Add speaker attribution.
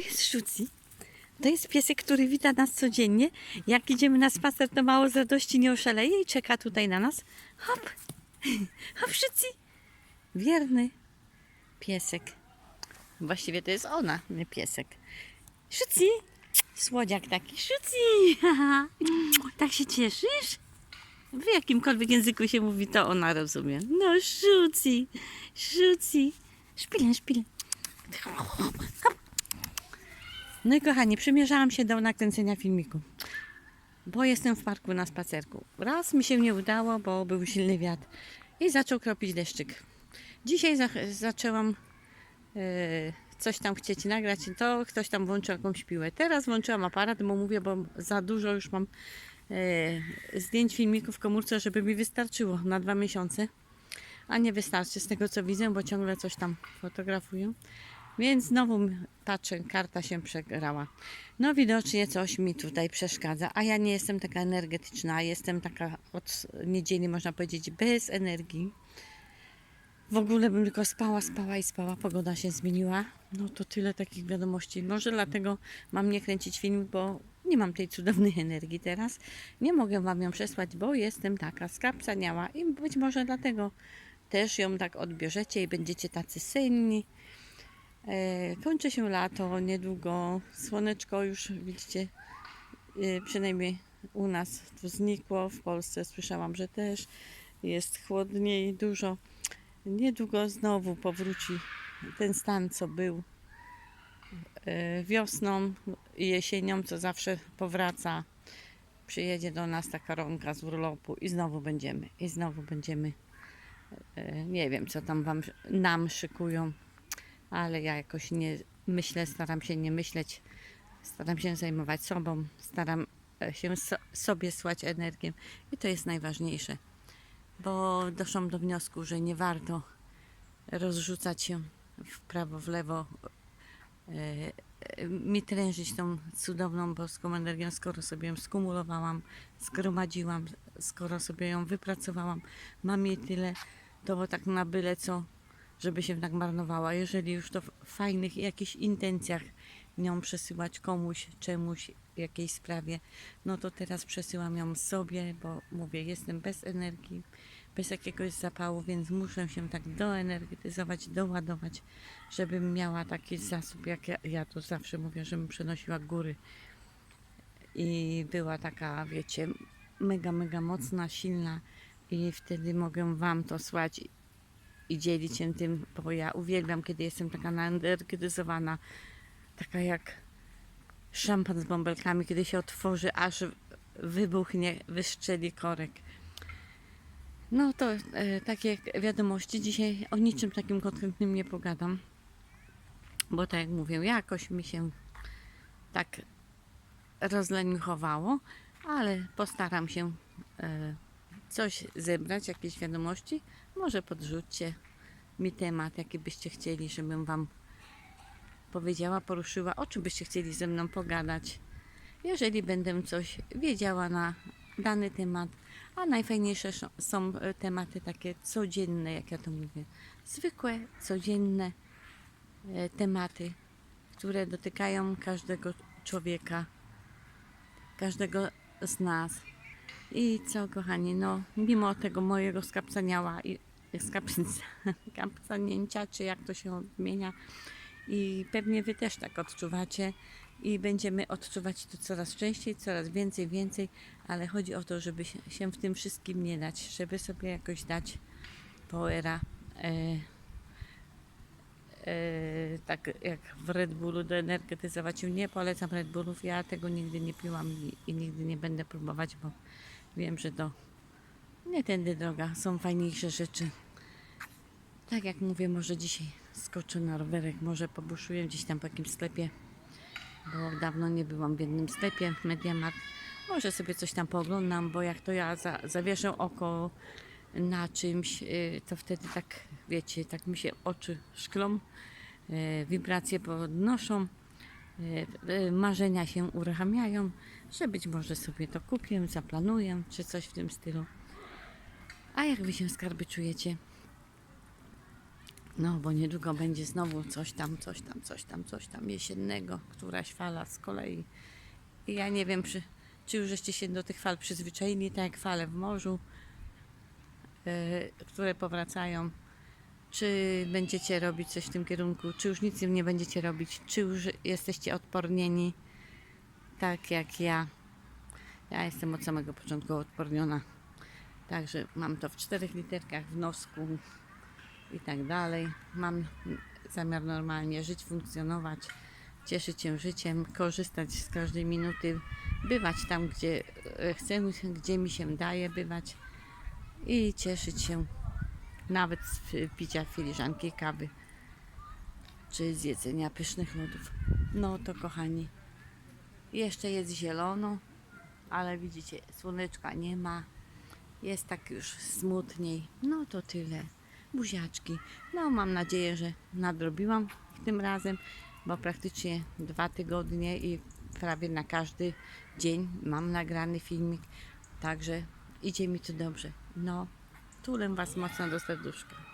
Speaker 1: to jest Szuci. To jest piesek, który wita nas codziennie. Jak idziemy na spacer, to mało z radości nie oszaleje i czeka tutaj na nas. Hop, hop, Szuci. Wierny piesek. Właściwie to jest ona, nie piesek. Szuci. Słodziak taki. Szuci. tak się cieszysz? W jakimkolwiek języku się mówi, to ona rozumie. No, Szuci. Szuci. Szpilę, szpilę. Hop. No i kochani, przymierzałam się do nakręcenia filmiku, bo jestem w parku na spacerku. Raz mi się nie udało, bo był silny wiatr i zaczął kropić deszczyk. Dzisiaj za zaczęłam e, coś tam chcieć nagrać, to ktoś tam włączył jakąś piłę. Teraz włączyłam aparat, bo mówię, bo za dużo już mam e, zdjęć, filmików w komórce, żeby mi wystarczyło na dwa miesiące. A nie wystarczy z tego co widzę, bo ciągle coś tam fotografuję. Więc znowu patrzę, karta się przegrała. No widocznie coś mi tutaj przeszkadza, a ja nie jestem taka energetyczna, jestem taka od niedzieli można powiedzieć bez energii. W ogóle bym tylko spała, spała i spała, pogoda się zmieniła. No to tyle takich wiadomości. Może dlatego mam nie kręcić film, bo nie mam tej cudownej energii teraz. Nie mogę Wam ją przesłać, bo jestem taka skapcaniała i być może dlatego też ją tak odbierzecie i będziecie tacy senni. E, kończy się lato, niedługo słoneczko już widzicie, e, przynajmniej u nas tu znikło, w Polsce słyszałam, że też jest chłodniej dużo. Niedługo znowu powróci ten stan, co był e, wiosną i jesienią, co zawsze powraca. Przyjedzie do nas taka rąka z urlopu i znowu będziemy, i znowu będziemy. Nie wiem, co tam wam, nam szykują ale ja jakoś nie myślę, staram się nie myśleć, staram się zajmować sobą, staram e, się so, sobie słać energię i to jest najważniejsze, bo doszłam do wniosku, że nie warto rozrzucać się w prawo, w lewo, e, e, mi trężyć tą cudowną boską energią, skoro sobie ją skumulowałam, zgromadziłam, skoro sobie ją wypracowałam, mam jej tyle, to tak na byle co żeby się tak marnowała. Jeżeli już to w fajnych jakichś intencjach nią przesyłać komuś, czemuś, jakiejś sprawie, no to teraz przesyłam ją sobie, bo mówię, jestem bez energii, bez jakiegoś zapału, więc muszę się tak doenergetyzować, doładować, żebym miała taki zasób, jak ja, ja to zawsze mówię, żebym przenosiła góry. I była taka, wiecie, mega, mega mocna, silna i wtedy mogę Wam to słać i dzielić się tym, bo ja uwielbiam, kiedy jestem taka naenergetyzowana, taka jak szampan z bąbelkami, kiedy się otworzy, aż wybuchnie, wystrzeli korek. No to e, takie wiadomości. Dzisiaj o niczym takim konkretnym nie pogadam, bo tak jak mówię, jakoś mi się tak rozleniuchowało, ale postaram się e, coś zebrać, jakieś wiadomości. Może podrzućcie mi temat, jaki byście chcieli, żebym Wam powiedziała, poruszyła, o czym byście chcieli ze mną pogadać. Jeżeli będę coś wiedziała na dany temat, a najfajniejsze sz- są e, tematy takie codzienne, jak ja to mówię. Zwykłe, codzienne e, tematy, które dotykają każdego człowieka, każdego z nas. I co, kochani, no, mimo tego mojego skapcaniała i skapcanięcia, czy jak to się odmienia, i pewnie Wy też tak odczuwacie i będziemy odczuwać to coraz częściej, coraz więcej, więcej, ale chodzi o to, żeby się, w tym wszystkim nie dać, żeby sobie jakoś dać powera. E, e, tak jak w Red Bullu doenergetyzować. Nie polecam Red Bullów, ja tego nigdy nie piłam i, i nigdy nie będę próbować, bo wiem, że to nie tędy droga, są fajniejsze rzeczy. Tak jak mówię, może dzisiaj skoczę na rowerek, może pobuszuję gdzieś tam po jakimś sklepie, bo dawno nie byłam w jednym sklepie, Mediamarkt. Może sobie coś tam pooglądam, bo jak to ja za, zawieszę oko na czymś, y, to wtedy tak, wiecie, tak mi się oczy szklą, y, wibracje podnoszą, y, marzenia się uruchamiają, że być może sobie to kupię, zaplanuję, czy coś w tym stylu. A jak wy się skarby czujecie? No, bo niedługo będzie znowu coś tam, coś tam, coś tam, coś tam jesiennego, któraś fala z kolei. I ja nie wiem, czy, czy już żeście się do tych fal przyzwyczaili, tak jak fale w morzu, e, które powracają. Czy będziecie robić coś w tym kierunku, czy już nic nie będziecie robić, czy już jesteście odpornieni, tak jak ja. Ja jestem od samego początku odporniona. Także mam to w czterech literkach w nosku i tak dalej. Mam zamiar normalnie żyć, funkcjonować, cieszyć się życiem, korzystać z każdej minuty, bywać tam, gdzie e, chcę, gdzie mi się daje bywać i cieszyć się nawet z pi- picia filiżanki kawy czy z jedzenia pysznych lodów. No to kochani, jeszcze jest zielono, ale widzicie, słoneczka nie ma. Jest tak już smutniej. No to tyle. Buziaczki. No mam nadzieję, że nadrobiłam tym razem, bo praktycznie dwa tygodnie i prawie na każdy dzień mam nagrany filmik. Także idzie mi to dobrze. No, tulę Was mocno do serduszka.